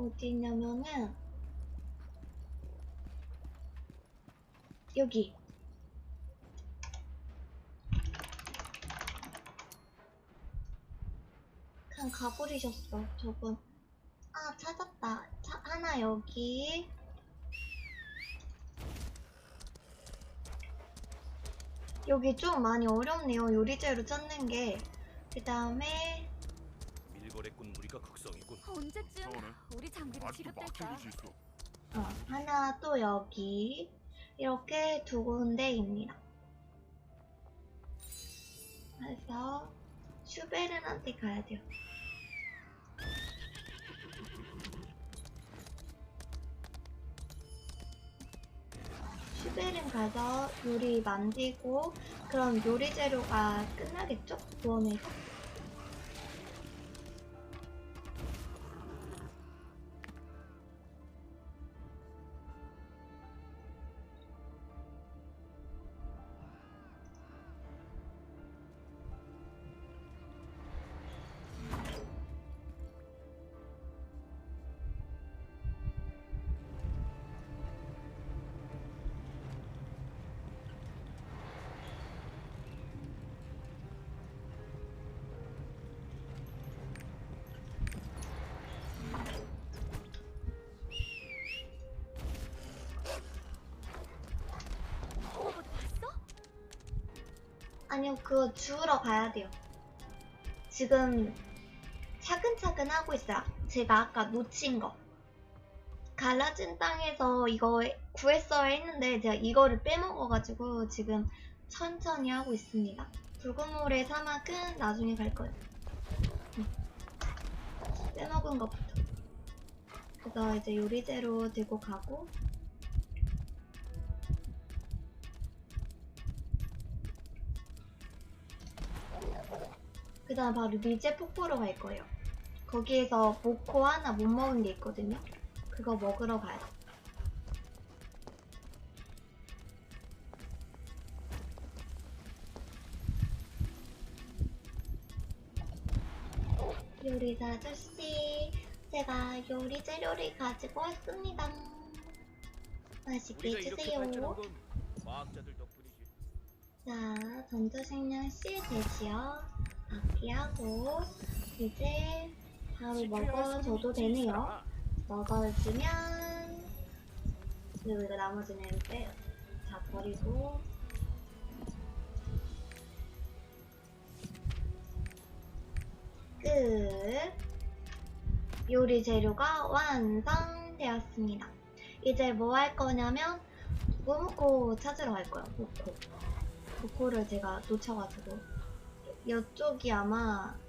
어디 있냐면은 여기. 그냥 가버리셨어 저분. 아 찾았다. 차, 하나 여기. 여기 좀 많이 어렵네요 요리재료 찾는 게그 다음에 밀거래꾼 무리가 극성이군. 언제쯤. 우리 장비를 아직도 지급될까? 어, 하나 또 여기 이렇게 두 군데입니다. 그래서 슈베른한테 가야 돼요. 슈베른 가서 요리 만들고 그럼 요리 재료가 끝나겠죠? 구원해서 아니요, 그거 주우러 가야 돼요. 지금 차근차근 하고 있어요. 제가 아까 놓친 거. 갈라진 땅에서 이거 구했어야 했는데 제가 이거를 빼먹어가지고 지금 천천히 하고 있습니다. 붉은 모래 사막은 나중에 갈 거예요. 응. 빼먹은 것부터. 그래서 이제 요리재료 들고 가고 그 다음 바로 미제 폭포로 갈 거예요. 거기에서 모코 하나 못 먹은 게 있거든요. 그거 먹으러 가요. 요리사 아저씨, 제가 요리 재료를 가지고 왔습니다. 맛있게 드세요. 자, 전자식량씨 되지요. 바피하고 이제 바로 먹어줘도 되네요. 먹어주면 그리고 이거 나머지는 빼요. 다 버리고 끝. 요리 재료가 완성되었습니다. 이제 뭐 할 거냐면 모모코 찾으러 갈 거예요. 모코. 모코를 제가 놓쳐가지고 이쪽이 아마